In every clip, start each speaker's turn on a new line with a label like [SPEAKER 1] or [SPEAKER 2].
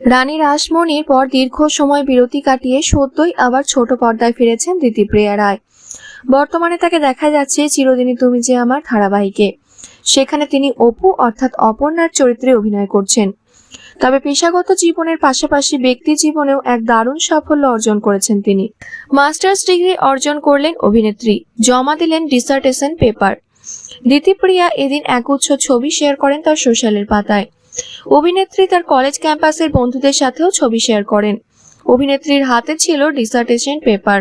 [SPEAKER 1] রানী রাসমণির পর দীর্ঘ সময় বিরতি কাটিয়ে সদ্যই আবার ছোট পর্দায় ফিরেছেন দিতিপ্রিয়া রায়। বর্তমানে তাকে দেখা যাচ্ছে চিরদিনই তুমি যে আমার ধারাবাহিকে। সেখানে তিনি অপু অর্থাৎ অপর্ণার চরিত্রে অভিনয় করছেন। তবে পেশাগত জীবনের পাশাপাশি ব্যক্তি জীবনেও এক দারুণ সাফল্য অর্জন করেছেন তিনি। মাস্টার্স ডিগ্রি অর্জন করলেন অভিনেত্রী, জমা দিলেন ডিসার্টেশন পেপার। দিতিপ্রিয়া এদিন একগুচ্ছ ছবি শেয়ার করেন তার সোশ্যালের পাতায়। অভিনেত্রী তার কলেজ ক্যাম্পাসের বন্ধুদের সাথেও ছবি শেয়ার করেন। অভিনেত্রীর হাতে ছিল ডিসার্টেশন পেপার।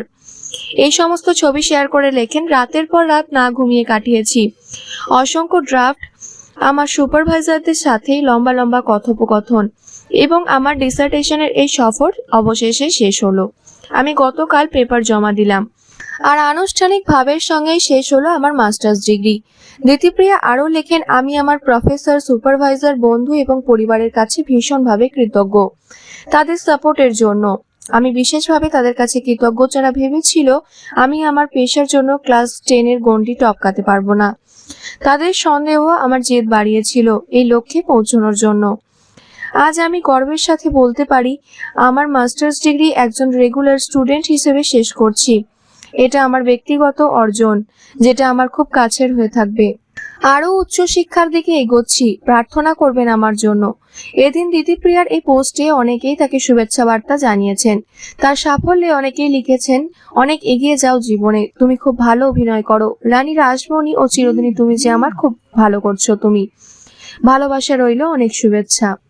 [SPEAKER 1] এই সমস্ত ছবি শেয়ার করে লেখেন, রাতের পর রাত না ঘুমিয়ে কাটিয়েছি। অসংখ্য ড্রাফট আমার সুপারভাইজারদের সাথেই লম্বা লম্বা কথোপকথন এবং আমার ডিসার্টেশনের এই সফর অবশেষে শেষ হলো। আমি গতকাল পেপার জমা দিলাম। আর আনুষ্ঠানিক ভাবের সঙ্গেই শেষ হলো আমার মাস্টার্স ডিগ্রি। দিতিপ্রিয়া আরও লেখেন, আমি আমার প্রফেসর, সুপারভাইজার, বন্ধু এবং পরিবারের কাছে ভীষণভাবে কৃতজ্ঞ। তাদের সাপোর্টের জন্য। আমি বিশেষভাবে তাদের কাছে কৃতজ্ঞ যারা ভেবেছিল আমি আমার পেশার জন্য ক্লাস টেনের গণ্ডি টপকাতে পারব না। তাদের সন্দেহ আমার জেদ বাড়িয়েছিল এই লক্ষ্যে পৌঁছানোর জন্য। আজ আমি গর্বের সাথে বলতে পারি, আমার মাস্টার্স ডিগ্রি একজন রেগুলার স্টুডেন্ট হিসেবে শেষ করছি। এটা আমার ব্যক্তিগত অর্জন, যেটা আমার খুব কাছের হয়ে থাকবে। আরও উচ্চ শিক্ষার দিকে এগোচ্ছি, প্রার্থনা করবেন আমার জন্য। এদিন দিদিপ্রিয়ার এই পোস্টে অনেকেই তাকে শুভেচ্ছা বার্তা জানিয়েছেন। তার সাফল্যে অনেকেই লিখেছেন, অনেক এগিয়ে যাও জীবনে, তুমি খুব ভালো অভিনয় করো। রানী রাসমণি ও চিরদিনই তুমি যে আমার খুব ভালো করছ তুমি। ভালোবাসা রইল অনেক শুভেচ্ছা।